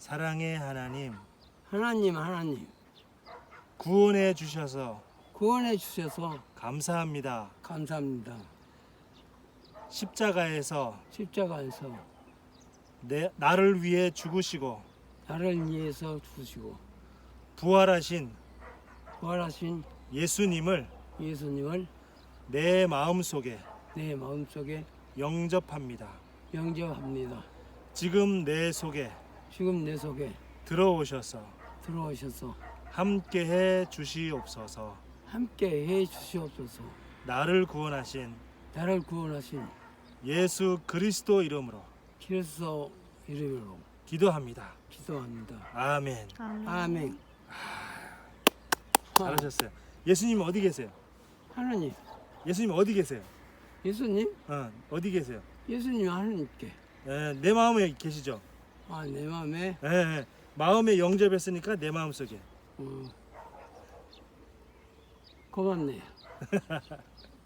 사랑의 하나님 하나님 하나님 구원해 주셔서 구원해 주셔서 감사합니다. 감사합니다. 십자가에서 십자가에서 내, 나를 위해 죽으시고 나를 위해서 주시고 부활하신 부활하신 예수님을 예수님을 내 마음속에 내 마음속에 영접합니다. 영접합니다. 지금 내 속에 지금 내 속에 들어오셔서 들어오셔서 함께 해 주시옵소서. 함께 해 주시옵소서. 나를 구원하신 나를 구원하신 예수 그리스도 이름으로 그리스도 이름으로 기도합니다. 기도합니다. 아멘. 아멘. 잘하셨어요. 예수님 어디 계세요? 하나님, 예수님 어디 계세요? 예수님, 어, 어디 계세요? 예수님 하나님께 에, 내 마음에 계시죠? 아 내 마음에 에, 에, 마음에 영접했으니까 내 마음 속에. 어, 고맙네요.